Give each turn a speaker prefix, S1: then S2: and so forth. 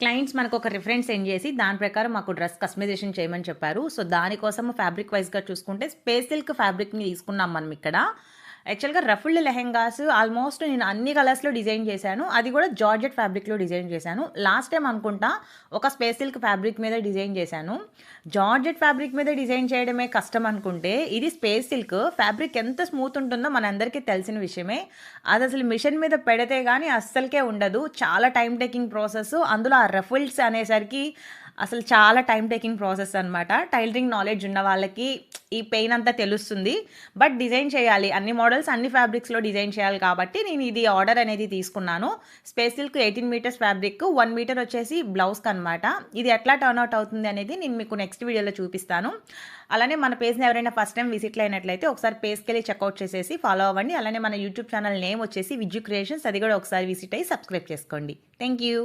S1: Clients మనకు ఒక reference send చేసి దాని ప్రకారం మాకు డ్రెస్ కస్టమైజేషన్ చేయమని చెప్పారు. సో దానికోసం ఫ్యాబ్రిక్ వైజ్గా చూసుకుంటే స్పేస్ సిల్క్ ఫ్యాబ్రిక్ని తీసుకున్నాం మనం ఇక్కడ. యాక్చువల్గా రఫుల్డ్ లెహెంగాస్ ఆల్మోస్ట్ నేను అన్ని కలర్స్లో డిజైన్ చేశాను. అది కూడా జార్జెట్ ఫ్యాబ్రిక్లో డిజైన్ చేశాను. లాస్ట్ టైం అనుకుంటా ఒక స్పేస్ సిల్క్ ఫ్యాబ్రిక్ మీద డిజైన్ చేశాను. జార్జెట్ ఫ్యాబ్రిక్ మీద డిజైన్ చేయడమే కష్టం అనుకుంటే ఇది స్పేస్ సిల్క్ ఫ్యాబ్రిక్ ఎంత స్మూత్ ఉంటుందో మనందరికీ తెలిసిన విషయమే. అది అసలు మిషన్ మీద పెడితే కానీ అస్సలకే ఉండదు. చాలా టైం టేకింగ్ ప్రాసెస్. అందులో ఆ రఫుల్స్ అనేసరికి అసలు చాలా టైం టేకింగ్ ప్రాసెస్ అనమాట టైలరింగ్ నాలెడ్జ్ ఉన్న వాళ్ళకి ఈ పెయిన్ అంతా తెలుస్తుంది. బట్ డిజైన్ చేయాలి. అన్ని మోడల్స్ అన్ని ఫ్యాబ్రిక్స్లో డిజైన్ చేయాలి కాబట్టి నేను ఇది ఆర్డర్ అనేది తీసుకున్నాను. Space silk eighteen meters fabric one meter వచ్చేసి బ్లౌజ్కి అనమాట ఇది ఎట్లా టర్న్ అవుట్ అవుతుంది అనేది నేను మీకు నెక్స్ట్ వీడియోలో చూపిస్తాను. అలానే మన పేజ్ని ఎవరైనా ఫస్ట్ టైం విజిట్ అయినట్లయితే ఒకసారి పేజ్కి వెళ్ళి చెక్అవుట్ చేసేసి ఫాలో అవ్వండి. అలానే మన యూట్యూబ్ ఛానల్ నేమ్ వచ్చేసి విజ్యు క్రియేషన్స్ అది కూడా ఒకసారి విజిట్ అయ్యి సబ్స్క్రైబ్ చేసుకోండి. Thank you